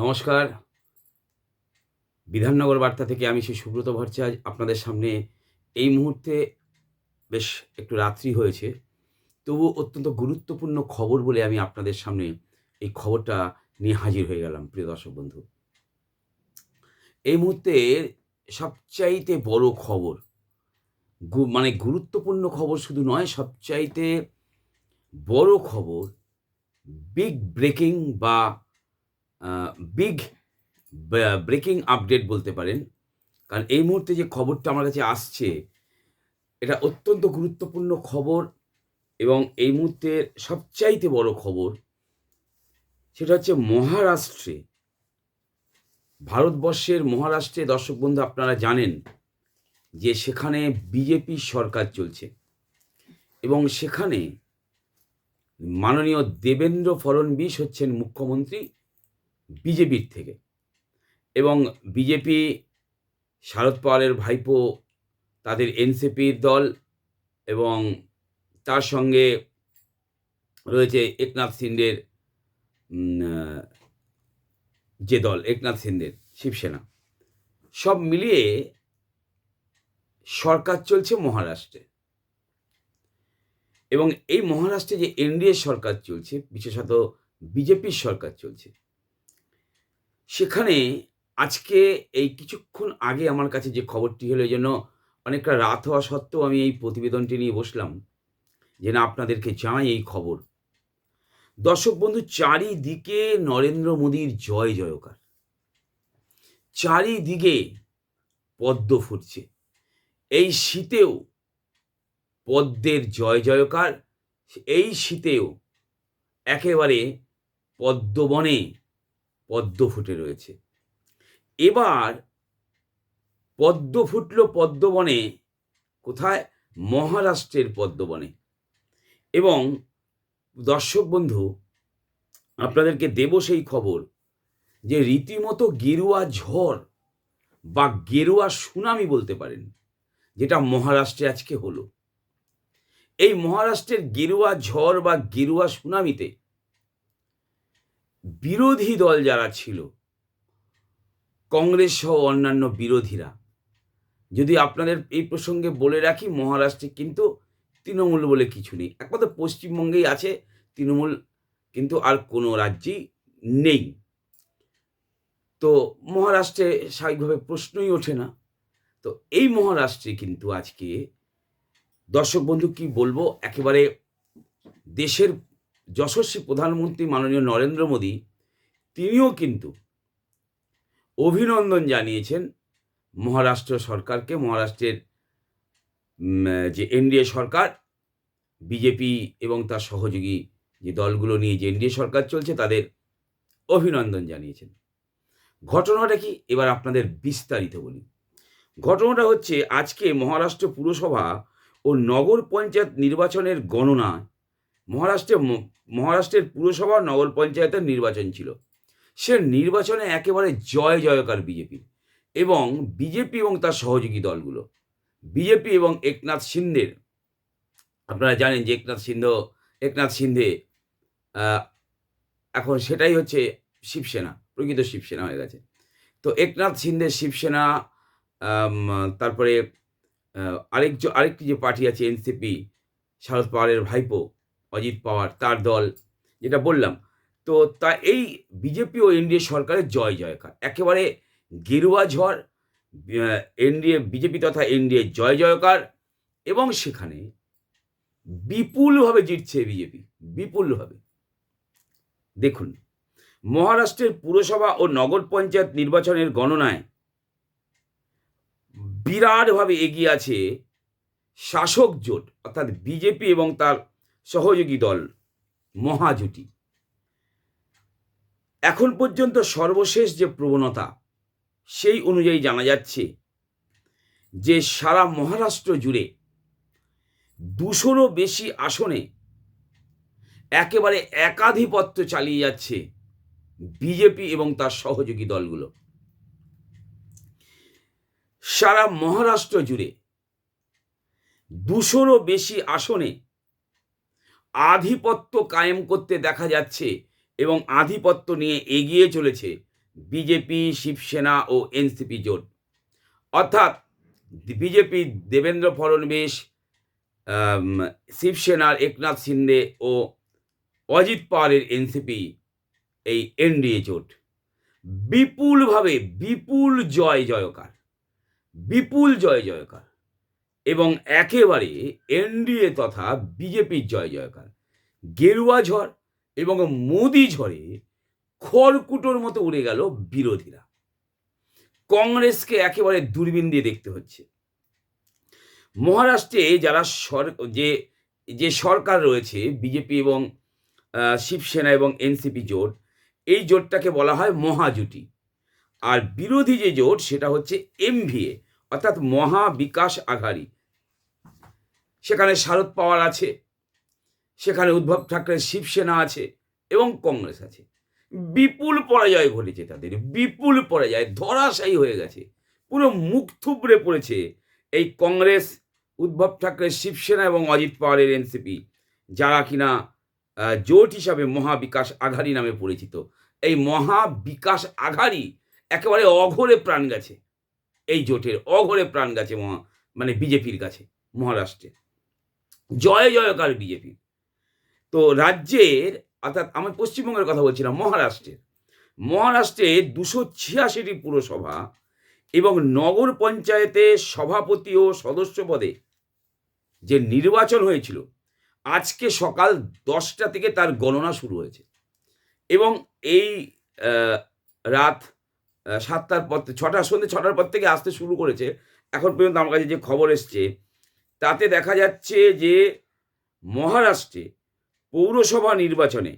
নমস্কার। বিধাননগর বার্তা থেকে আমি শ্রী সুব্রত ভট্টাচার্য আপনাদের সামনে এই মুহূর্তে বেশ একটু রাত্রি হয়েছে। তবু অত্যন্ত গুরুত্বপূর্ণ খবর বলে আমি আপনাদের সামনে এই খবরটা নিয়ে হাজির হয়ে গেলাম, প্রিয় দর্শক বন্ধু। এই মুহূর্তে সবচাইতে বড় খবর মানে গুরুত্বপূর্ণ খবর শুধু নয়, সবচাইতে বড় খবর বিগ ব্রেকিং বা বিগ ব্রেকিং আপডেট বলতে পারেন। কারণ এই মুহূর্তে যে খবরটা আমার কাছে আসছে, এটা অত্যন্ত গুরুত্বপূর্ণ খবর এবং এই মুহূর্তের সবচাইতে বড় খবর সেটা হচ্ছে মহারাষ্ট্রে। ভারতবর্ষের মহারাষ্ট্রে দর্শক বন্ধু আপনারা জানেন যে সেখানে বিজেপি সরকার চলছে এবং সেখানে মাননীয় দেবেন্দ্র ফড়নবিস হচ্ছেন মুখ্যমন্ত্রী। বিজেপির থেকে। এবং বিজেপি, শারদ পাওয়ারের ভাইপো, তাদের এনসিপির দল এবং তার সঙ্গে রয়েছে একনাথ সিন্ডের যে দল, একনাথ সিন্ডের শিবসেনা। সব মিলিয়ে সরকার চলছে মহারাষ্ট্রে। এবং এই মহারাষ্ট্রে যে এনডিএ সরকার চলছে, বিশেষত বিজেপির সরকার চলছে সেখানে আজকে এই কিছুক্ষণ আগে আমার কাছে যে খবরটি হলো, এই জন্য অনেকটা রাত হওয়া সত্ত্বেও আমি এই প্রতিবেদনটি নিয়ে বসলাম যে, না, আপনাদেরকে জানাই এই খবর। দর্শক বন্ধু, চারিদিকে নরেন্দ্র মোদীর জয় জয়কার। চারিদিকে পদ্ম ফুটছে। এই শীতেও পদ্মের জয় জয়কার। এই শীতেও একেবারে পদ্মবনে পদ্ম ফুটে রয়েছে। এবার পদ্ম ফুটল পদ্মবনে, কোথায়? মহারাষ্ট্রের পদ্মবনে। এবং দর্শক বন্ধু, আপনাদেরকে দেব সেই খবর যে রীতিমতো গেরুয়া ঝড় বা গেরুয়া সুনামি বলতে পারেন, যেটা মহারাষ্ট্রে আজকে হলো। এই মহারাষ্ট্রের গেরুয়া ঝড় বা গেরুয়া সুনামিতে বিরোধী দল যারা ছিল, কংগ্রেস সহ অন্যান্য বিরোধীরা, যদি আপনাদের এই প্রসঙ্গে বলে রাখি, মহারাষ্ট্রে কিন্তু তৃণমূল বলে কিছু নেই। একমাত্র পশ্চিমবঙ্গেই আছে তৃণমূল, কিন্তু আর কোনো রাজ্যেই নেই। তো মহারাষ্ট্রে স্বাভাবিকভাবে প্রশ্নই ওঠে না। তো এই মহারাষ্ট্রে কিন্তু আজকে দর্শক বন্ধু কি বলব? একেবারে দেশের যশস্বী প্রধানমন্ত্রী মাননীয় নরেন্দ্র মোদী, তিনিও কিন্তু অভিনন্দন জানিয়েছেন মহারাষ্ট্র সরকারকে, মহারাষ্ট্রের যে এনডিএ সরকার, বিজেপি এবং তার সহযোগী যে দলগুলো নিয়ে যে এনডিএ সরকার চলছে, তাদের অভিনন্দন জানিয়েছেন। ঘটনাটা কি? এবার আপনাদের বিস্তারিত বলি। ঘটনাটা হচ্ছে, আজকে মহারাষ্ট্র পুরসভা ও নগর পঞ্চায়েত নির্বাচনের গণনা, মহারাষ্ট্রে মহারাষ্ট্রের পুরসভা নগর পঞ্চায়েতের নির্বাচন ছিল। সে নির্বাচনে একেবারে জয় জয়কার বিজেপির এবং বিজেপি এবং তার সহযোগী দলগুলো। বিজেপি এবং একনাথ সিন্ধের আপনারা জানেন যে একনাথ সিন্ধ একনাথ সিন্ধে এখন সেটাই হচ্ছে শিবসেনা, প্রকৃত শিবসেনা হয়ে গেছে। তো একনাথ সিন্ধে শিবসেনা তারপরে আরেক আরেকটি যে পার্টি আছে এনসিপি, শারদ পাওয়ারের ভাইপো অজিত পাওয়ার, তার দল, যেটা বললাম। তো তা এই বিজেপি ও এনডিএ সরকারের জয় জয়কার। একেবারে গেরুয়া ঝড় এনডিএ, বিজেপি তথা এনডিএ জয় জয়কার এবং সেখানে বিপুলভাবে জিতছে বিজেপি, বিপুলভাবে। দেখুন, মহারাষ্ট্রের পুরসভা ও নগর পঞ্চায়েত নির্বাচনের গণনায় বিরাটভাবে এগিয়ে আছে শাসক জোট, অর্থাৎ বিজেপি এবং তার সহযোগী দল, মহাজুটি। এখন পর্যন্ত সর্বশেষ যে প্রবণতা, সেই অনুযায়ী জানা যাচ্ছে যে সারা মহারাষ্ট্র জুড়ে দুশোরও বেশি আসনে একেবারে একাধিপত্য চালিয়ে যাচ্ছে বিজেপি এবং তার সহযোগী দলগুলো। সারা মহারাষ্ট্র জুড়ে দুশোরও বেশি আসনে আধিপত্য কায়েম করতে দেখা যাচ্ছে এবং আধিপত্য নিয়ে এগিয়ে চলেছে বিজেপি শিবসেনা ও এনসিপি জোট। অর্থাৎ বিজেপি দেবেন্দ্র ফডণবীস আম, শিবসেনার একনাথ সিন্দে ও অজিত পাওয়ারের এনসিপি এই এনডিএ জোট। বিপুলভাবে বিপুল জয় জয়কার। বিপুল জয় জয়কার। এবং একেবারে এনডিএ তথা বিজেপির জয় জয়কার। গেরুয়া ঝড় এবং মোদি ঝড়ে খড়কুটোর মতো উড়ে গেল বিরোধীরা। কংগ্রেসকে একেবারে দূরবীন দিয়ে দেখতে হচ্ছে। মহারাষ্ট্রে যারা সর, যে যে সরকার রয়েছে, বিজেপি এবং শিবসেনা এবং এনসিপি জোট, এই জোটটাকে বলা হয় মহাজুটি। আর বিরোধী যে জোট, সেটা হচ্ছে এমভিএ, অর্থাৎ মহা বিকাশ আঘাড়ি। সেখানে শারদ পাওয়ার আছে, সেখানে উদ্ভব ঠাকরের শিবসেনা আছে এবং কংগ্রেস আছে। বিপুল পরাজয় ঘটেছে তাদের, বিপুল পরাজয়, ধরাশায়ী হয়ে গেছে। পুরো মুখ থুবড়ে পড়েছে এই কংগ্রেস উদ্ভব ঠাকরের শিবসেনা এবং অজিত পাওয়ারের এনসিপি যারা কিনা জোট হিসাবে মহাবিকাশ আঘাড়ি নামে পরিচিত। এই মহাবিকাশ আঘাড়ি একেবারে অঘরে প্রাণ গেছে। এই জোটের অঘরে প্রাণ গেছে মহা মানে বিজেপির কাছে, মহারাষ্ট্রে। জয় জয়কার বিজেপি। তো রাজ্যের, অর্থাৎ আমি পশ্চিমবঙ্গের কথা বলছিলাম, মহারাষ্ট্রের। মহারাষ্ট্রে দুশো ছিয়াশিটি পুরসভা এবং নগর পঞ্চায়েতে সভাপতি ও সদস্য পদে যে নির্বাচন হয়েছিল, আজকে সকাল দশটা থেকে তার গণনা শুরু হয়েছে। এবং এই রাত সাতটার পর, ছটার সন্ধ্যে ছটার পর থেকে আসতে শুরু করেছে। এখন পর্যন্ত আমার কাছে যে খবর এসছে তাতে দেখা যাচ্ছে যে মহারাষ্ট্রে পৌরসভা নির্বাচনে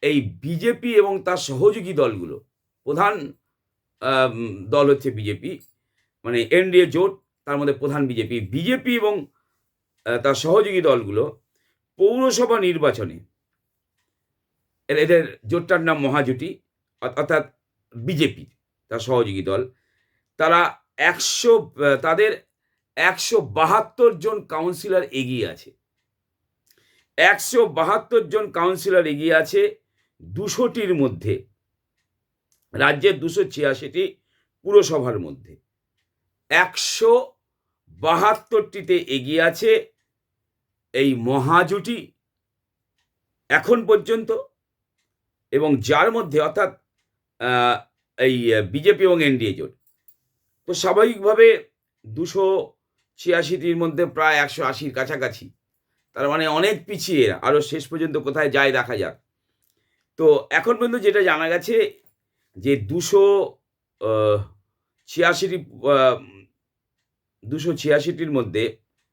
এই বিজেপি এবং তার সহযোগী দলগুলো, প্রধান দল হচ্ছে বিজেপি মানে এনডিএ জোট, তার মধ্যে প্রধান বিজেপি বিজেপি এবং তার সহযোগী দলগুলো পৌরসভা নির্বাচনে এদের জোটটার নাম মহাজোটি, অর্থ- অর্থাৎ বিজেপি, তার সহযোগী দল। তারা একশো তাদের একশো বাহাত্তর জন কাউন্সিলর এগিয়ে আছে। একশো বাহাত্তর জন কাউন্সিলর এগিয়ে আছে দুশোটির মধ্যে। রাজ্যের দুশো ছিয়াশিটি পুরসভার মধ্যে। একশো বাহাত্তরটিতে এগিয়ে আছে এই মহাজুটি এখন পর্যন্ত এবং যার মধ্যে অর্থাৎ এই বিজেপি এবং এনডিএ জোট। তো স্বাভাবিকভাবে দুশো ছিয়াশিটির মধ্যে প্রায় একশো আশির কাছাকাছি। তার মানে অনেক পিছিয়ে আরও শেষ পর্যন্ত কোথায় যায় দেখা যাক। তো এখন পর্যন্ত যেটা জানা গেছে যে দুশো ছিয়াশিটি দুশো ছিয়াশিটির মধ্যে,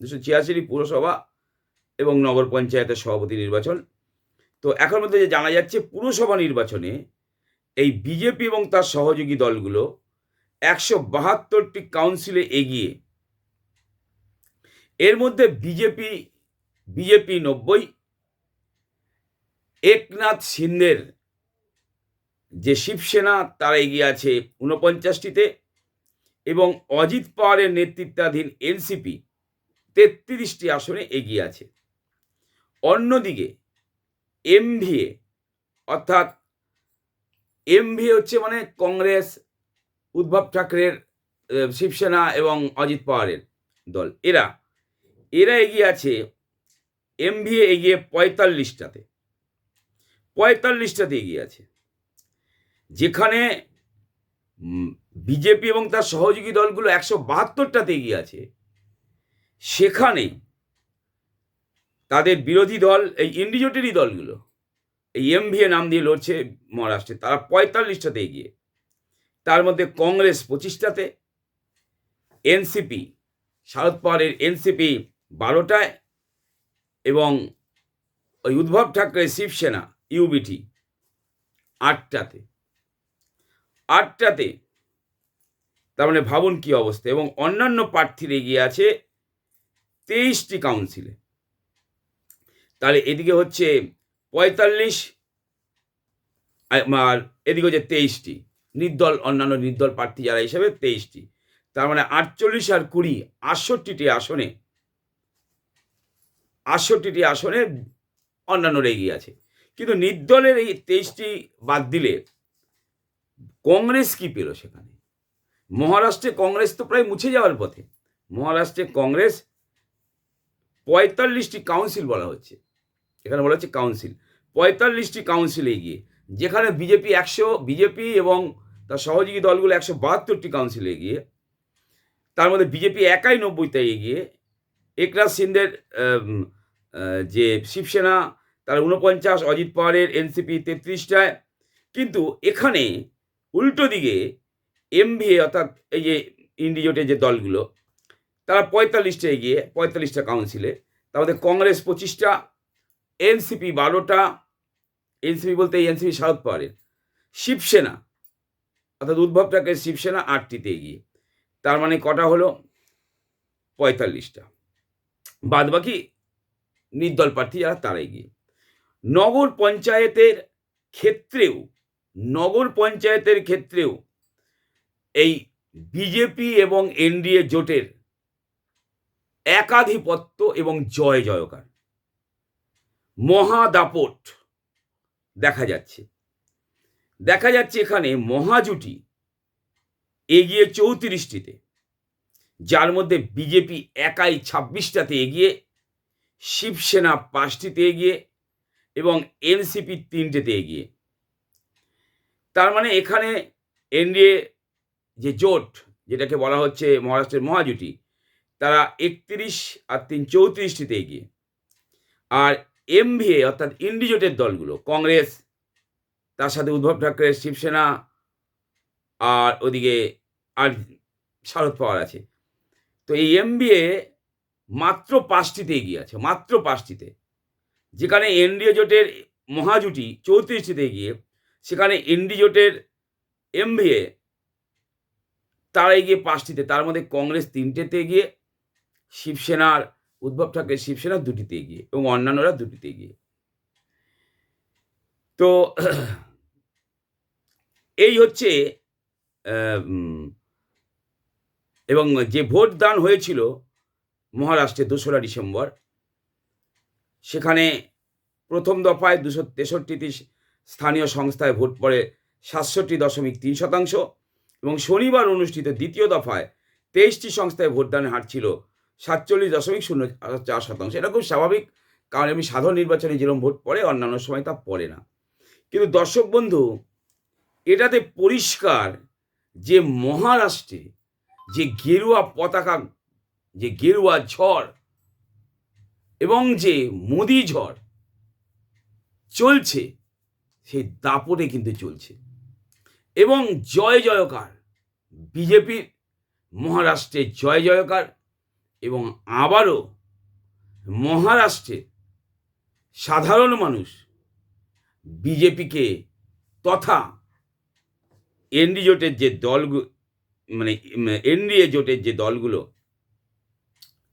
দুশো ছিয়াশিটি পুরসভা এবং নগর পঞ্চায়েতের সভাপতি নির্বাচন। তো এখন মধ্যে যে জানা যাচ্ছে পুরসভা নির্বাচনে এই বিজেপি এবং তার সহযোগী দলগুলো একশো বাহাত্তরটি কাউন্সিলে এগিয়ে এর মধ্যে বিজেপি বিজেপি নব্বই, একনাথ সিন্ধের যে শিবসেনা, তারা এগিয়ে আছে ঊনপঞ্চাশটিতে এবং অজিত পাওয়ারের নেতৃত্বাধীন এনসিপি তেত্রিশটি আসনে এগিয়ে আছে। অন্যদিকে এমভিএ, অর্থাৎ এমভিএ হচ্ছে মানে কংগ্রেস, উদ্ধব ঠাকরের শিবসেনা এবং অজিত পাওয়ারের দল। এরা এরা এগিয়ে আছে এমভিএ এগিয়ে পঁয়তাল্লিশটাতে। পঁয়তাল্লিশটাতে এগিয়ে আছে। যেখানে বিজেপি এবং তার সহযোগী দলগুলো একশো বাহাত্তরটাতে এগিয়ে আছে। সেখানে তাদের বিরোধী দল, এই ইন্ডিজোটেরই দলগুলো, এই এমভিএ নাম দিয়ে লড়ছে মহারাষ্ট্রে, তারা পঁয়তাল্লিশটাতে এগিয়ে। তার মধ্যে কংগ্রেস পঁচিশটাতে এনসিপি শারদ পাওয়ারের এনসিপি বারোটায় এবং ওই উদ্ভব ঠাকরে শিবসেনা ইউবিটি আটটাতে। আটটাতে তার মানে ভাবুন কি অবস্থা? এবং অন্যান্য প্রার্থীর এগিয়ে আছে তেইশটি কাউন্সিলে। তাহলে এদিকে হচ্ছে পঁয়তাল্লিশ আর এদিকে হচ্ছে তেইশটি। নির্দল, অন্যান্য নির্দল প্রার্থী যারা হিসাবে তেইশটি। তার মানে আটচল্লিশ আর কুড়ি আটষট্টিটি আসনে আটষট্টিটি আসনে অন্যান্য এগিয়ে আছে। কিন্তু নির্দলের এই তেইশটি বাদ দিলে কংগ্রেস কি পেল সেখানে? মহারাষ্ট্রে কংগ্রেস তো প্রায় মুছে যাওয়ার পথে। মহারাষ্ট্রে কংগ্রেস পঁয়তাল্লিশটি কাউন্সিল বলা হচ্ছে। এখানে বলা হচ্ছে কাউন্সিল। পঁয়তাল্লিশটি কাউন্সিলে গিয়ে যেখানে বিজেপি একশো বিজেপি এবং তার সহযোগী দলগুলো একশো বাহাত্তরটি কাউন্সিলে গিয়ে তার মধ্যে বিজেপি একাই নব্বইতে এগিয়ে আম, আহ, যে শিবসেনা তার উনপঞ্চাশ অজিত পাওয়ারের এনসিপি তেত্রিশটায়। কিন্তু এখানে উল্টো দিকে এমভিএ, অর্থাৎ এই যে ইন্ডিজোটের যে দলগুলো, তারা পঁয়তাল্লিশটা এগিয়ে, পঁয়তাল্লিশটা কাউন্সিলে মধ্যে কংগ্রেস পঁচিশটা, এনসিপি বারোটা, এনসিপি বলতে এই এনসিপি শারদ পাওয়ারের। শিবসেনা অর্থাৎ উদ্ভব ঠাকরে শিবসেনা আটটিতে এগিয়ে, তার মানে কটা হলো? পঁয়তাল্লিশটা। বাদ বাকি নির্দল প্রার্থী যারা তারা এগিয়ে নগর পঞ্চায়েতের ক্ষেত্রেও, নগর পঞ্চায়েতের ক্ষেত্রেও এই বিজেপি এবং এনডিএ জোটের একাধিপত্য এবং জয় জয়কার। মহাদাপট দেখা যাচ্ছে। দেখা যাচ্ছে এখানে মহাজুটি এগিয়ে চৌত্রিশটিতে, যার মধ্যে বিজেপি একাই ছাব্বিশটাতে এগিয়ে শিবসেনা পাঁচটিতে এগিয়ে এবং এনসিপি তিনটেতে এগিয়ে। তার মানে এখানে এনডিএ যে জোট, যেটাকে বলা হচ্ছে মহারাষ্ট্রের মহাজুটি, তারা একত্রিশ আর তিন চৌত্রিশটিতে এগিয়ে। আর এমভিএ, অর্থাৎ ইন্ডিজোটের দলগুলো, কংগ্রেস, তার সাথে উদ্ধব ঠাকরে শিবসেনা, আর ওদিকে আর শারদ পাওয়ার আছে। তো এই এমবিএ মাত্র পাঁচটিতে এগিয়ে আছে, মাত্র পাঁচটিতে। যেখানে এনডিএ জোটের মহাজুটি চৌত্রিশটিতে এগিয়ে সেখানে এনডি জোটের এমভিএ, তারা এগিয়ে পাঁচটিতে। তার মধ্যে কংগ্রেস তিনটেতে এগিয়ে শিবসেনার, উদ্ধব ঠাকরে শিবসেনা দুটিতে এগিয়ে এবং অন্যান্যরা দুটিতে এগিয়ে তো, এই হচ্ছে এবং যে ভোট দান হয়েছিল মহারাষ্ট্রে দোসরা ডিসেম্বর। সেখানে প্রথম দফায় দুশো তেষট্টিটি স্থানীয় সংস্থায় ভোট পড়ে সাতষট্টি দশমিক তিন শতাংশ এবং শনিবার অনুষ্ঠিত দ্বিতীয় দফায় তেইশটি সংস্থায় ভোটদানের হার ছিল সাতচল্লিশ দশমিক শূন্য চার শতাংশ। এটা খুব স্বাভাবিক, কারণ এমনি সাধারণ নির্বাচনে যেরকম ভোট পড়ে, অন্যান্য সময় তা পড়ে না। কিন্তু দর্শক বন্ধু, এটাতে পরিষ্কার যে মহারাষ্ট্রে যে গেরুয়া পতাকা যে গেরুয়া ঝড় এবং যে মোদি ঝড় চলছে, সেই দাপটে কিন্তু চলছে। এবং জয় জয়কার, বিজেপির মহারাষ্ট্রে জয় জয়কার এবং আবারও মহারাষ্ট্রে সাধারণ মানুষ বিজেপিকে তথা এনডি জোটের যে দলগুলো মানে এনডিএ জোটের যে দলগুলো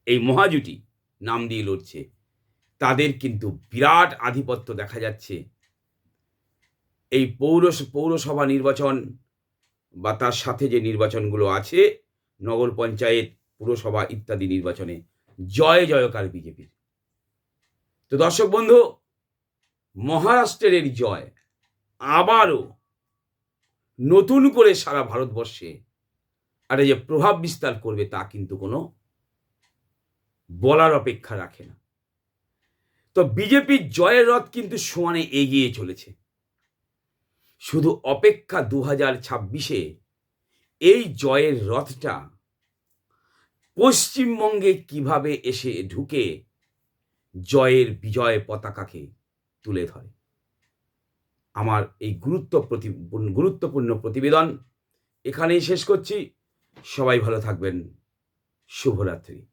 এই মহাজুটি নাম দিয়ে লড়ছে। তাদের কিন্তু বিরাট আধিপত্য দেখা যাচ্ছে। এই পৌর পৌরসভা নির্বাচন বা তার সাথে যে নির্বাচনগুলো আছে, নগর পঞ্চায়েত, পুরসভা ইত্যাদি নির্বাচনে জয় জয়কার বিজেপির। তো দর্শক বন্ধু, মহারাষ্ট্রের এই জয় আবারও নতুন করে সারা ভারতবর্ষে আর যে প্রভাব বিস্তার করবে তা কিন্তু কোনো বলার অপেক্ষা রাখে না। তো বিজেপির জয়ের রথ কিন্তু সমানে এগিয়ে চলেছে। শুধু অপেক্ষা দু হাজার ছাব্বিশে এই জয়ের রথটা পশ্চিমবঙ্গে কীভাবে এসে ঢুকে জয়ের বিজয় পতাকাকে তুলে ধরে। আমার এই গুরুত্ব গুরুত্বপূর্ণ প্রতিবেদন এখানেই শেষ করছি। সবাই ভালো থাকবেন। শুভরাত্রি।